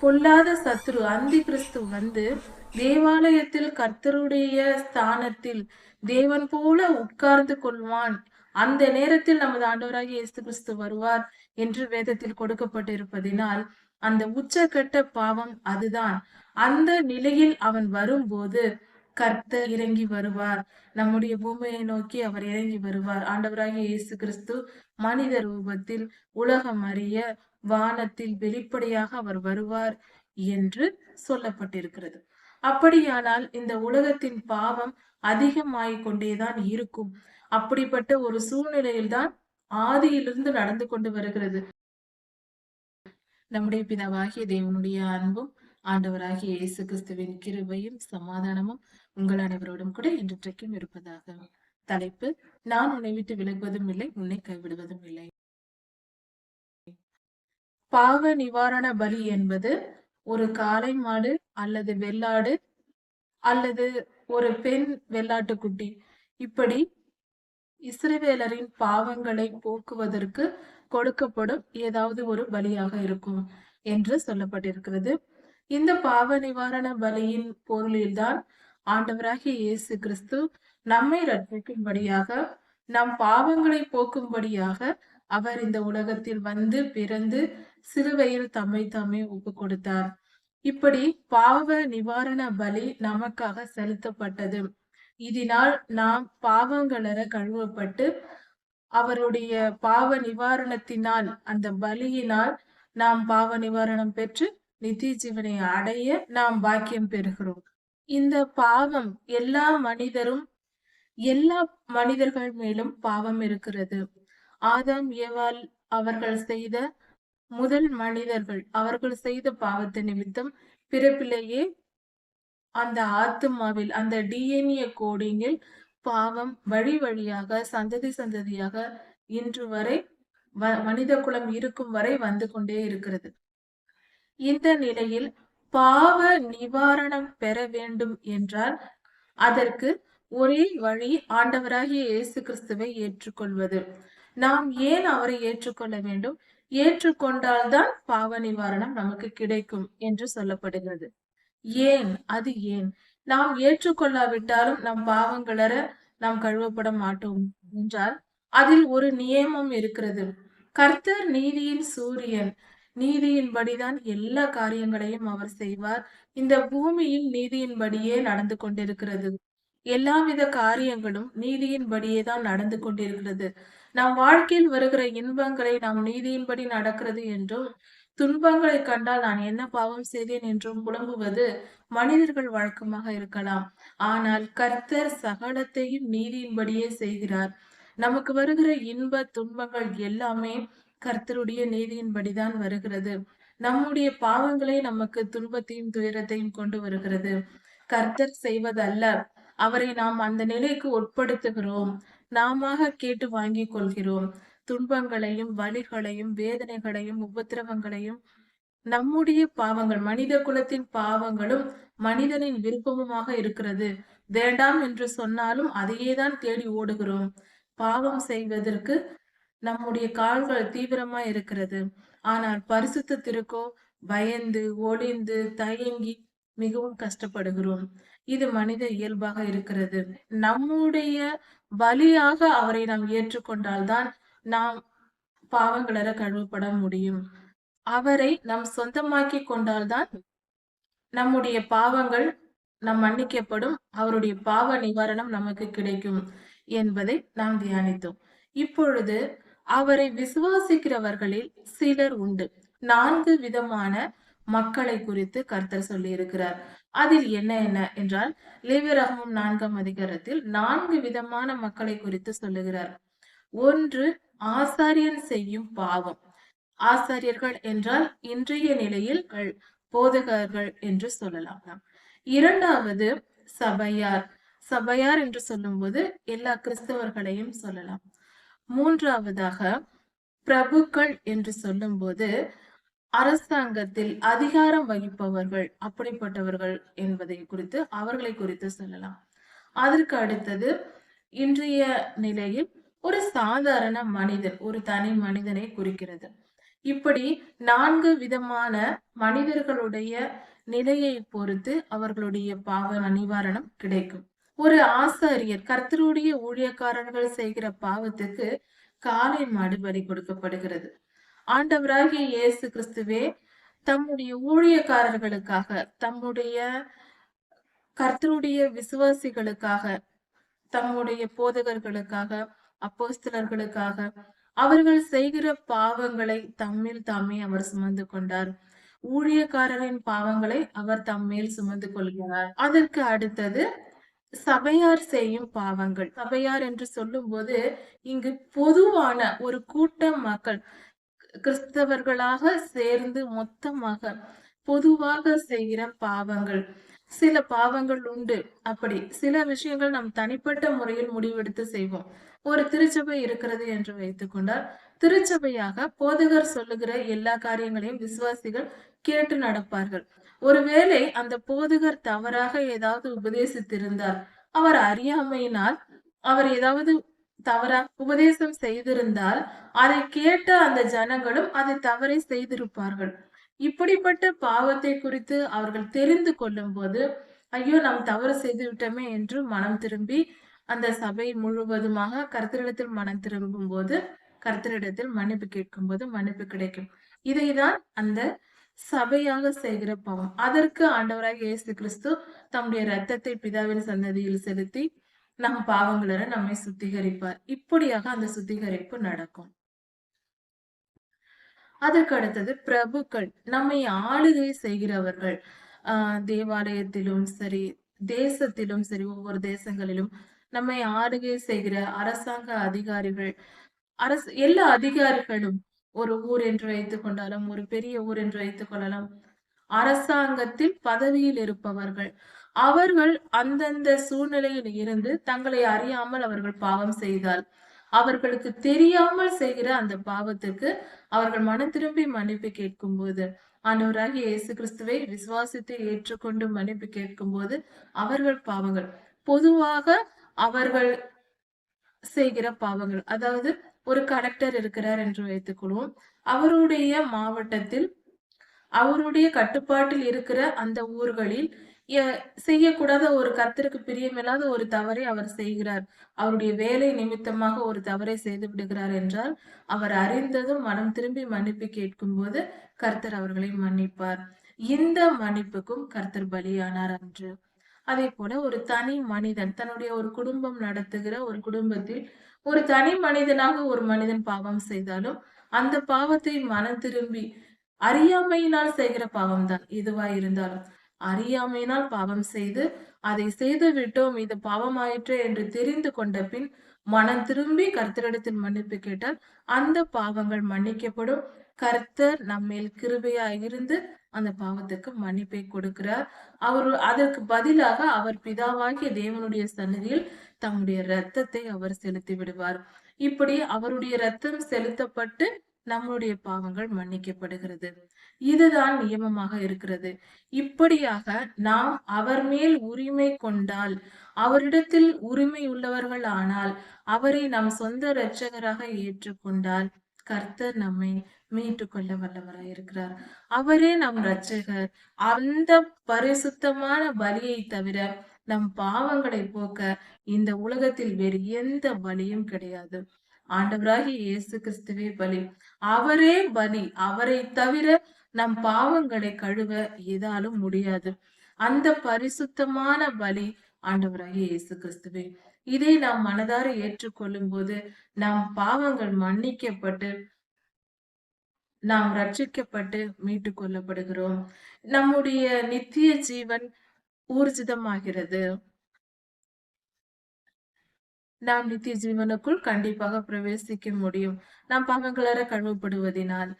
பொல்லாத சத்ரு அந்தி கிறிஸ்து வந்து தேவாலயத்தில் கர்த்தருடைய ஸ்தானத்தில் தேவன் போல உட்கார்ந்து கொள்வான். அந்த நேரத்தில் நமது ஆண்டவராகிய இயேசு கிறிஸ்து வருவார் என்று வேதத்தில் கொடுக்கப்பட்டிருப்பதினால் அந்த உச்சக்கட்ட பாவம் அதுதான். அந்த நிலையில் அவன் வரும்போது கர்த்தர் இறங்கி வருவார். நம்முடைய பூமியை நோக்கி அவர் இறங்கி வருவார். ஆண்டவராகிய இயேசு கிறிஸ்து மனித ரூபத்தில் உலகம் அறிய வானத்தில் வெளிப்படையாக அவர் வருவார் என்று சொல்லப்பட்டிருக்கிறது. அப்படியானால் இந்த உலகத்தின் பாவம் அதிகமாகிக் கொண்டேதான் இருக்கும். அப்படிப்பட்ட ஒரு சூழ்நிலையில்தான் ஆதியிலிருந்து நடந்து கொண்டு வருகிறது. நம்முடைய பிதாவாகிய தேவனுடைய அன்பும் ஆண்டவராகிய இயேசு கிறிஸ்துவின் கிருபையும் சமாதானமும் உங்கள் அனைவரோடும் கூட இன்றைக்கும் இருப்பதாக. தலைப்பு நான் உன்னை விட்டு விலகுவதும் இல்லை உன்னை கைவிடுவதும் இல்லை. பாவ நிவாரண பலி என்பது ஒரு காளை மாடு அல்லது வெள்ளாடு அல்லது ஒரு பெண் வெள்ளாட்டுக்குட்டி இப்படி இஸ்ரவேலரின் பாவங்களை போக்குவதற்கு கொடுக்கப்படும் ஏதாவது ஒரு பலியாக இருக்கும் என்று சொல்லப்பட்டிருக்கிறது. இந்த பாவ நிவாரண பலியின் பொருளில்தான் ஆண்டவராகிய இயேசு கிறிஸ்து நம்மை ரட்சிக்கும்படியாக நம் பாவங்களை போக்கும்படியாக அவர் இந்த உலகத்தில் வந்து பிறந்து சிலுவையில் தம்மை தாமே ஒப்பு கொடுத்தார் இப்படி பாவ நிவாரண பலி நமக்காக செலுத்தப்பட்டது. இதனால் நாம் பாவங்களற கழுவப்பட்டு அவருடைய பாவ நிவாரணத்தினால் அந்த பலியினால் நாம் பாவ நிவாரணம் பெற்று நித்திய ஜீவனை அடைய நாம் பாக்கியம் பெறுகிறோம். இந்த பாவம் எல்லா மனிதரும் எல்லா மனிதர்கள் மேலும் பாவம் இருக்கிறது. ஆதாம் ஏவால் அவர்கள் செய்த முதல் மனிதர்கள். அவர்கள் செய்த பாவத்தை நிமித்தம் பிறப்பிலேயே அந்த ஆத்மாவில் அந்த டிஎன்ஏ கோடிங்கில் பாவம் வழி வழியாக சந்ததி சந்ததியாக இன்று வரை மனித குலம் இருக்கும் வரை வந்து கொண்டே இருக்கிறது. இந்த நிலையில் பாவ நிவாரணம் பெற வேண்டும் என்றால் அதற்கு ஒரே வழி ஆண்டவராகிய இயேசு கிறிஸ்துவை ஏற்றுக்கொள்வது. நாம் ஏன் அவரை ஏற்றுக்கொள்ள வேண்டும்? ஏற்றுக்கொண்டால்தான் பாவ நிவாரணம் நமக்கு கிடைக்கும் என்று சொல்லப்படுகிறது. ஏன்? அது ஏன்? நாம் ஏற்றுக்கொள்ளாவிட்டாலும் நம் பாவங்களர நாம் கழுவப்பட மாட்டோம் என்றால் அதில் ஒரு நியமம் இருக்கிறது. கர்த்தர் நீதியின் சூரியன். நீதியின்படிதான் எல்லா காரியங்களையும் அவர் செய்வார். இந்த பூமியில் நீதியின்படியே நடந்து கொண்டிருக்கிறது. எல்லாவித காரியங்களும் நீதியின்படியே தான் நடந்து கொண்டிருக்கிறது. நம் வாழ்க்கையில் வருகிற இன்பங்களை நாம் நீதியின்படி நடக்கிறது என்றும் துன்பங்களை கண்டால் நான் என்ன பாவம் செய்தேன் என்றும் புலம்புவது மனிதர்கள் வழக்கமாக இருக்கலாம். ஆனால் கர்த்தர் சகலத்தையும் நீதியின்படியே செய்கிறார். நமக்கு வருகிற இன்ப துன்பங்கள் எல்லாமே கர்த்தருடைய நீதியின்படிதான் வருகிறது. நம்முடைய பாவங்களே நமக்கு துன்பத்தையும் துயரத்தையும் கொண்டு வருகிறது. கர்த்தர் செய்வதல்ல. அவரை நாம் அந்த நிலைக்கு உட்படுத்துகிறோம். நாம கேட்டு வாங்கி கொள்கிறோம். துன்பங்களையும் வலிகளையும் வேதனைகளையும் உபத்திரவங்களையும் நம்முடைய பாவங்கள் மனித குலத்தின் பாவங்களும் மனிதனின் விருப்பமுமாக இருக்கிறது. வேண்டாம் என்று சொன்னாலும் அதையேதான் தேடி ஓடுகிறோம். பாவம் செய்வதற்கு நம்முடைய கால்கள் தீவிரமா இருக்கிறது. ஆனால் பரிசுத்திற்கோ பயந்து ஒளிந்து தயங்கி மிகவும் கஷ்டப்படுகிறோம். இது மனித இயல்பாக இருக்கிறது. நம்முடைய பலியாக அவரை நாம் ஏற்றுக்கொண்டால்தான் நாம் பாவங்களற கழுவப்பட முடியும். அவரை நாம் சொந்தமாக்கி கொண்டால்தான் நம்முடைய பாவங்கள் நம் மன்னிக்கப்படும். அவருடைய பாவ நிவாரணம் நமக்கு கிடைக்கும் என்பதை நாம் தியானித்தோம். இப்பொழுது அவரை விசுவாசிக்கிறவர்களில் சிலர் உண்டு. நான்கு விதமான மக்களை குறித்து கர்த்தர் சொல்லி இருக்கிறார் அதில் என்ன என்ன என்றால் லேவியராகமம் நான்காம் அதிகாரத்தில் நான்கு விதமான மக்களை குறித்து சொல்லுகிறார். ஒன்று ஆசாரியன் செய்யும் பாவம். ஆசாரியர்கள் என்றால் இன்றைய நிலையில் போதகர்கள் என்று சொல்லலாம். இரண்டாவது சபையார். சபையார் என்று சொல்லும்போது எல்லா கிறிஸ்தவர்களையும் சொல்லலாம். மூன்றாவதாக பிரபுக்கள் என்று சொல்லும்போது அரசாங்கத்தில் அதிகாரம் வகிப்பவர்கள் அப்படிப்பட்டவர்கள் என்பதை குறித்து அவர்களை குறித்து சொல்லலாம். அதற்கு அடுத்தது இன்றைய நிலையில் ஒரு சாதாரண மனிதன் ஒரு தனி மனிதனை குறிக்கிறது. இப்படி நான்கு விதமான மனிதர்களுடைய நிலையை பொறுத்து அவர்களுடைய பாவ நிவாரணம் கிடைக்கும். ஒரு ஆசாரியர் கர்த்தருடைய ஊழியக்காரர்கள் செய்கிற பாவத்துக்கு காலை மாடு பலி கொடுக்கப்படுகிறது. ஆண்டவராகிய இயேசு கிறிஸ்துவே தம்முடைய ஊழியக்காரர்களுக்காக தம்முடைய கர்த்தருடைய விசுவாசிகளுக்காக தம்முடைய போதகர்களுக்காக அப்போஸ்தலர்களுக்காக அவர்கள் செய்கிற பாவங்களை தம்மில் தாமே அவர் சுமந்து கொண்டார். ஊழியக்காரரின் பாவங்களை அவர் தம்மேல் சுமந்து கொள்கிறார். அதற்கு அடுத்தது சபையார் செய்யும் பாவங்கள். சபையார் என்று சொல்லும் போது இங்கு பொதுவான ஒரு கூட்டம் மக்கள் கிறிஸ்தவர்களாக சேர்ந்து மொத்தமாக பொதுவாக செய்கிற பாவங்கள். சில பாவங்கள் உண்டு. அப்படி சில விஷயங்கள் நாம் தனிப்பட்ட முறையில் முடிவெடுத்து செய்வோம். ஒரு திருச்சபை இருக்கிறது என்று வைத்துக்கொண்டால் திருச்சபையாக போதகர் சொல்லுகிற எல்லா காரியங்களையும் விசுவாசிகள் கேட்டு நடப்பார்கள். ஒருவேளை அந்த போதகர் தவறாக ஏதாவது உபதேசித்திருந்தார். அவர் அறியாமையினால் அவர் ஏதாவது தவறா உபதேசம் செய்திருந்தால் அதை கேட்ட அந்த ஜனங்களும் அதை தவறை செய்திருப்பார்கள். இப்படிப்பட்ட பாவத்தை குறித்து அவர்கள் தெரிந்து கொள்ளும் போது ஐயோ நாம் தவறு செய்து விட்டோமே என்று மனம் திரும்பி அந்த சபை முழுவதுமாக கர்த்தரிடத்தில் மனம் திரும்பும் போது கர்த்தரிடத்தில் மன்னிப்பு கேட்கும் போது மன்னிப்பு கிடைக்கும். இதைதான் அந்த சபையாக செய்கிற பாவம். அதற்கு ஆண்டவராக இயேசு கிறிஸ்து தம்முடைய ரத்தத்தை பிதாவின் சன்னதியில் செலுத்தி நம் பாவங்கள நம்மை சுத்திகரிப்பார். இப்படியாக அந்த சுத்திகரிப்பு நடக்கும். அதற்கு அடுத்தது பிரபுக்கள். நம்மை ஆளுகை செய்கிறவர்கள். ஆஹ் தேவாலயத்திலும் சரி தேசத்திலும் சரி ஒவ்வொரு தேசங்களிலும் நம்மை ஆளுகை செய்கிற அரசாங்க அதிகாரிகள். அரசு எல்லா அதிகாரிகளும் ஒரு ஊர் என்று வைத்துக் கொண்டாலும் ஒரு பெரிய ஊர் என்று வைத்துக் கொள்ளலாம். அரசாங்கத்தில் பதவியில் இருப்பவர்கள். அவர்கள் அந்தந்த சூழ்நிலையில் இருந்து தங்களை அறியாமல் அவர்கள் பாவம் செய்தால் அவர்களுக்கு தெரியாமல் செய்கிற அந்த பாவத்திற்கு அவர்கள் மனம் திரும்பி மன்னிப்பு கேட்கும் போது ஆண்டவராகிய இயேசு கிறிஸ்துவை விசுவாசித்து ஏற்றுக்கொண்டு மன்னிப்பு கேட்கும் போது அவர்கள் பாவங்கள். பொதுவாக அவர்கள் செய்கிற பாவங்கள். அதாவது ஒரு கலெக்டர் இருக்கிறார் என்று வைத்துக்கொள்வோம். அவருடைய மாவட்டத்தில் அவருடைய கட்டுப்பாட்டில் இருக்கிற அந்த ஊர்களில் செய்யக்கூடாத ஒரு கத்திற்கு பிரியமில்லாத ஒரு தவறை அவர் செய்கிறார். அவருடைய வேலை நிமித்தமாக ஒரு தவறை செய்து விடுகிறார் என்றால் அவர் அறிந்ததும் மனம் திரும்பி மன்னிப்பு கேட்கும் போது கர்த்தர் அவர்களை மன்னிப்பார். இந்த மன்னிப்புக்கும் கர்த்தர் பலியானார் அன்று. அதே போல ஒரு தனி மனிதன் தன்னுடைய ஒரு குடும்பம் நடத்துகிற ஒரு குடும்பத்தில் ஒரு தனி மனிதனாக ஒரு மனிதன் பாவம் செய்தாலும் அந்த பாவத்தை மனம் திரும்பி அறியாமையினால் செய்கிற பாவம் தான் எதுவா இருந்தாலும். அறியாமையினால் பாவம் செய்து அதை செய்து விட்டோம் இது பாவமாயிற்று என்று தெரிந்து கொண்ட பின் மனம் திரும்பி கர்த்தரிடத்தில் மன்னிப்பு கேட்டால் அந்த பாவங்கள் மன்னிக்கப்படும். கர்த்தர் நம்மேல் கிருபையா இருந்து அந்த பாவத்துக்கு மன்னிப்பை கொடுக்கிறார். அவர் அதற்கு பதிலாக அவர் பிதாவாகிய தேவனுடைய சன்னதியில் தம்முடைய ரத்தத்தை அவர் செலுத்தி விடுவார். இப்படி அவருடைய ரத்தம் செலுத்தப்பட்டு நம்முடைய பாவங்கள் மன்னிக்கப்படுகிறது. இதுதான் நியமமாக இருக்கிறது. இப்படியாக நாம் அவர் மேல் உரிமை கொண்டால் அவரிடத்தில் உரிமை உள்ளவர்கள் ஆனால் அவரை நம் சொந்த இரட்சகராக ஏற்றுக்கொண்டால் கர்த்தர் நம்மை மீட்டு கொள்ள வல்லவராய் இருக்கிறார். அவரே நம் இரட்சகர். அந்த பரிசுத்தமான பலியை தவிர நம் பாவங்களை போக்க இந்த உலகத்தில் வேறு எந்த பலியும் கிடையாது. ஆண்டவராகி இயேசு கிறிஸ்துவே பலி. அவரே பலி. அவரை தவிர நம் பாவங்களை கழுவ ஏதாலும் முடியாது. அந்த பரிசுத்தமான பலி ஆண்டவராகி இயேசு கிறிஸ்துவே. இதை நாம் மனதார ஏற்றுக்கொள்ளும் போது நம் பாவங்கள் மன்னிக்கப்பட்டு நாம் ரட்சிக்கப்பட்டு மீட்டு கொள்ளப்படுகிறோம். நம்முடைய நித்திய ஜீவன் ஊர்ஜிதமாகிறது. நாம் நித்திய ஜீவனுக்குள் கண்டிப்பாக பிரவேசிக்க முடியும். நாம் பாவங்களற கழுவப்படுவதினால்.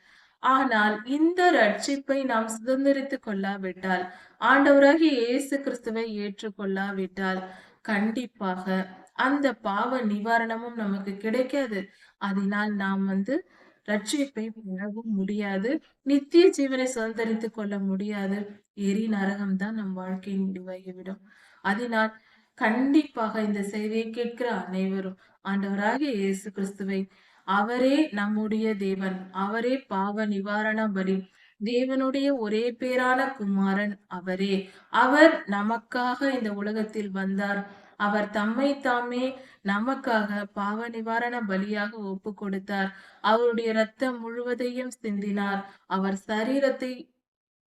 ஆனால் இந்த ரட்சிப்பை நாம் சுதந்திரித்துக் கொள்ளாவிட்டால் ஆண்டவராகி இயேசு கிறிஸ்துவை ஏற்றுக்கொள்ளாவிட்டால் கண்டிப்பாக அந்த பாவ நிவாரணமும் நமக்கு கிடைக்காது. அதனால் நாம் வந்து ரட்சிப்பை பெறவும் முடியாது நித்திய ஜீவனை சுதந்திரித்துக் கொள்ள முடியாது. எரி நரகம் தான் நம் வாழ்க்கையின் முடிவாகிவிடும் அதனால் கண்டிப்பாக இந்த செய்தியை கேட்கிற அனைவரும் ஆண்டவராகிய இயேசு கிறிஸ்துவை. அவரே நம்முடைய தேவன். அவரே பாவ நிவாரண பலி தேவனுடைய ஒரே பேரான குமாரன் அவரே. அவர் நமக்காக இந்த உலகத்தில் வந்தார். அவர் தம்மை தாமே நமக்காக பாவ நிவாரண பலியாக ஒப்பு கொடுத்தார். அவருடைய ரத்தம் முழுவதையும் சிந்தினார். அவர் சரீரத்தை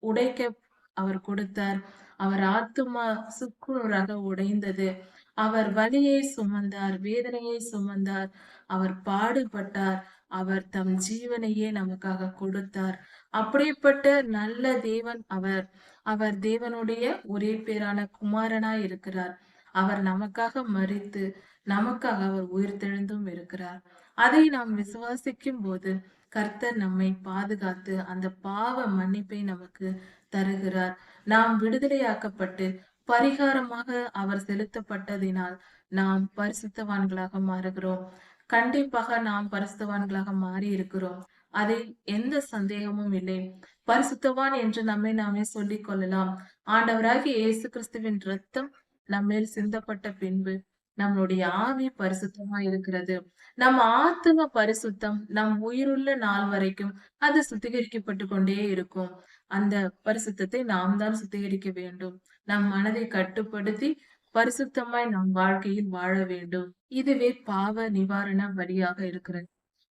உடைக்க அவர் கொடுத்தார். அவர் ஆத்துமா சுக்குநூறாக உடைந்தது. அவர் வலியை சுமந்தார் வேதனையை சுமந்தார். அவர் பாடுபட்டார். அவர் தம் ஜீவனையே நமக்காக கொடுத்தார். அப்படிப்பட்ட நல்ல தேவன் அவர். அவர் தேவனுடைய ஒரே பேரான குமாரனாய் இருக்கிறார். அவர் நமக்காக மறித்து நமக்காக அவர் உயிர்த்தெழுந்தும் இருக்கிறார். அதை நாம் விசுவாசிக்கும் போது கர்த்தர் நம்மை பாதுகாத்து அந்த பாவ மன்னிப்பை நமக்கு தருகிறார். நாம் விடுதலையாக்கப்பட்டு பரிகாரமாக அவர் செலுத்தப்பட்டதினால் நாம் பரிசுத்தவான்களாக மாறுகிறோம். கண்டிப்பாக நாம் பரிசுத்தவான்களாக மாறி இருக்கிறோம் அதில் எந்த சந்தேகமும் இல்லை. பரிசுத்தவான் என்று நம்மை நாமே சொல்லிக் கொள்ளலாம். ஆண்டவராகிய இயேசு கிறிஸ்துவின் ரத்தம் நம்மேல் சிந்தப்பட்ட பின்பு நம்மளுடைய ஆவி பரிசுத்தமா இருக்கிறது நம் ஆத்தும பரிசுத்தம் நம் உயிருள்ள நாள் வரைக்கும் அது சுத்திகரிக்கப்பட்டு கொண்டே இருக்கும். அந்த பரிசுத்தத்தை நாம் தான் சுத்திகரிக்க வேண்டும். நம் மனதை கட்டுப்படுத்தி பரிசுத்தமாய் நம் வாழ்க்கையில் வாழ வேண்டும். இதுவே பாவ நிவாரண வழியாக இருக்கிறது.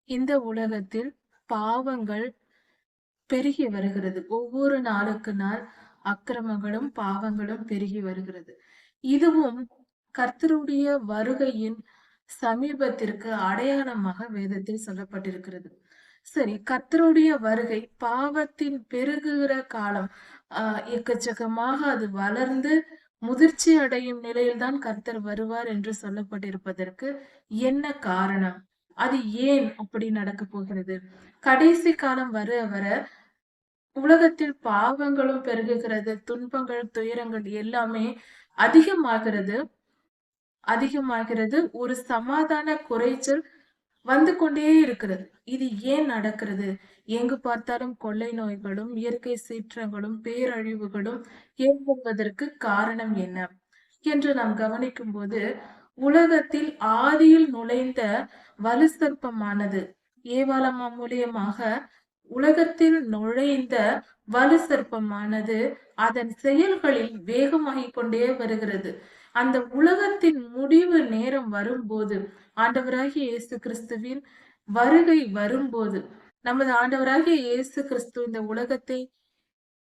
இந்த உலகத்தில் பாவங்கள் பெருகி வருகிறது. ஒவ்வொரு நாளுக்கு நாள் அக்கிரமங்களும் பாவங்களும் பெருகி வருகிறது. இதுவும் கர்த்தருடைய வருகையின் சமீபத்திற்கு அடையாளமாக வேதத்தில் சொல்லப்பட்டிருக்கிறது. சரி கர்த்தருடைய வருகை பாவத்தின் பெருகுகிற காலம். ஆஹ் எக்கச்சக்கமாக அது வளர்ந்து முதிர்ச்சி அடையும் நிலையில்தான் கர்த்தர் வருவார் என்று சொல்லப்பட்டிருப்பதற்கு என்ன காரணம்? அது ஏன் அப்படி நடக்க போகிறது? கடைசி காலம் வர வர உலகத்தில் பாவங்களும் பெருகுகிறது துன்பங்கள் துயரங்கள் எல்லாமே அதிகமாகிறது. அதிகமாகிறது. ஒரு சமாதான குறைச்சல் வந்து கொண்டே இருக்கிறது. இது ஏன் நடக்கிறது? எங்கு பார்த்தாலும் கொள்ளை நோய்களும் இயற்கை சீற்றங்களும் பேரழிவுகளும் ஏற்படுவதற்கு காரணம் என்ன? என்று நாம் கவனிக்கும் போது உலகத்தில் ஆதியில் நுழைந்த வலு ஏவாளமா மூலியமாக உலகத்தில் நுழைந்த வலு சர்ப்பமானது அதன் செயல்களில் வேகமாகிக் கொண்டே வருகிறது. அந்த உலகத்தின் முடிவு நேரம் வரும்போது ஆண்டவராகிய இயேசு கிறிஸ்துவின் வருகை வரும்போது நமது ஆண்டவராகிய இயேசு கிறிஸ்து இந்த உலகத்தை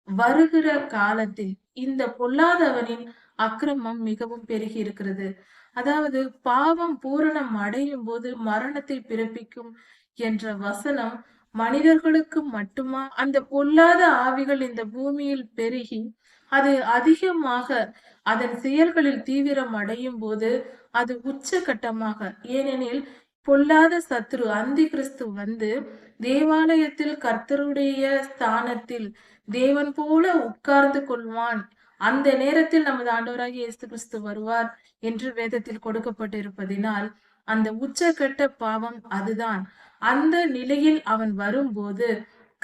வருகிற காலத்தில் இந்த பொல்லாதவனின் அக்கிரமம் மிகவும் பெருகி இருக்கிறது. அதாவது பாவம் பூரணம் அடையும் போது மரணத்தை பிறப்பிக்கும் என்ற வசனம் மனிதர்களுக்கு மட்டுமா? அந்த பொல்லாத ஆவிகள் இந்த பூமியில் பெருகி அது அதிகமாக அதன் செயல்களில் தீவிரம் அடையும் போது அது உச்சகட்டமாக. ஏனெனில் பொல்லாத சத்ரு அந்தி கிறிஸ்து வந்து தேவாலயத்தில் கர்த்தருடைய ஸ்தானத்தில் தேவன் போல உட்கார்ந்து கொள்வான். அந்த நேரத்தில் நமது ஆண்டவராகிய இயேசு கிறிஸ்து வருவார் என்று வேதத்தில் கொடுக்கப்பட்டிருப்பதினால் அந்த உச்சகட்ட பாவம் அதுதான். அந்த நிலையில் அவன் வரும்போது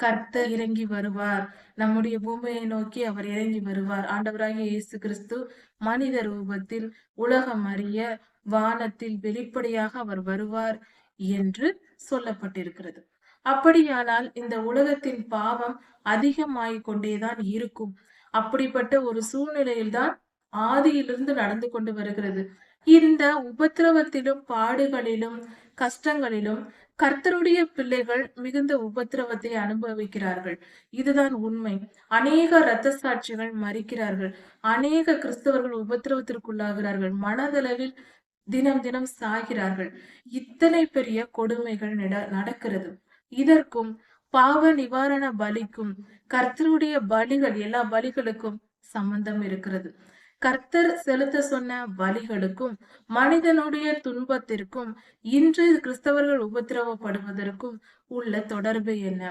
கர்த்தர் இறங்கி வருவார். நம்முடைய பூமியை நோக்கி அவர் இறங்கி வருவார். ஆண்டவராகிய இயேசு கிறிஸ்து மனித ரூபத்தில் உலகம் அறிய வானத்தில் வெளிப்படையாக அவர் வருவார் என்று சொல்லப்பட்டிருக்கிறது. அப்படியானால் இந்த உலகத்தின் பாவம் அதிகமாகிக் கொண்டேதான் இருக்கும். அப்படிப்பட்ட ஒரு சூழ்நிலையில்தான் ஆதியிலிருந்து நடந்து கொண்டு வருகிறது. இந்த உபத்திரவத்திலும் பாடுகளிலும் கஷ்டங்களிலும் கர்த்தருடைய பிள்ளைகள் மிகுந்த உபத்திரவத்தை அனுபவிக்கிறார்கள். இதுதான் உண்மை. அநேக இரத்த சாட்சிகள் மறிக்கிறார்கள் அநேக கிறிஸ்தவர்கள் உபத்திரவத்திற்குள்ளாகிறார்கள். மனதளவில் தினம் தினம் சாகிறார்கள். இத்தனை பெரிய கொடுமைகள் நடக்கிறது. இதற்கும் பாவ நிவாரண பலிக்கும் கர்த்தருடைய பலிகள் எல்லா பலிகளுக்கும் சம்பந்தம் இருக்கிறது. கர்த்தர் செலுத்த சொன்ன வழிகளுக்கும் மனிதனுடைய துன்பத்திற்கும் இன்று கிறிஸ்தவர்கள் உபத்திரவப்படுவதற்கும் உள்ள தொடர்பு என்ன?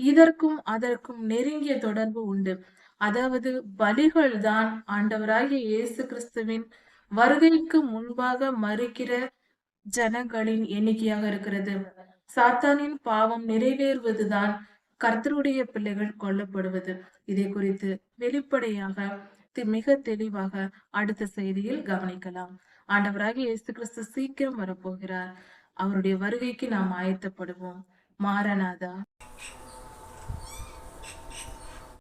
இதற்கும் அதற்கும் நெருங்கிய தொடர்பு உண்டு. அதாவது பலிகள் தான் ஆண்டவராகிய இயேசு கிறிஸ்துவின் வருகைக்கு முன்பாக மறுக்கிற ஜனங்களின் எண்ணிக்கையாக இருக்கிறது. சாத்தானின் பாவம் நிறைவேறுவதுதான் கர்த்தருடைய பிள்ளைகள் கொல்லப்படுவது. இதை குறித்து வெளிப்படையாக மிக தெளிவாக அடுத்த செய்தியில் கவனிக்கலாம். ஆண்டவராக இயேசு கிறிஸ்து சீக்கிரம் வரப்போகிறார். அவருடைய வருகைக்கு நாம் ஆயத்தப்படுவோம். மாரநாதா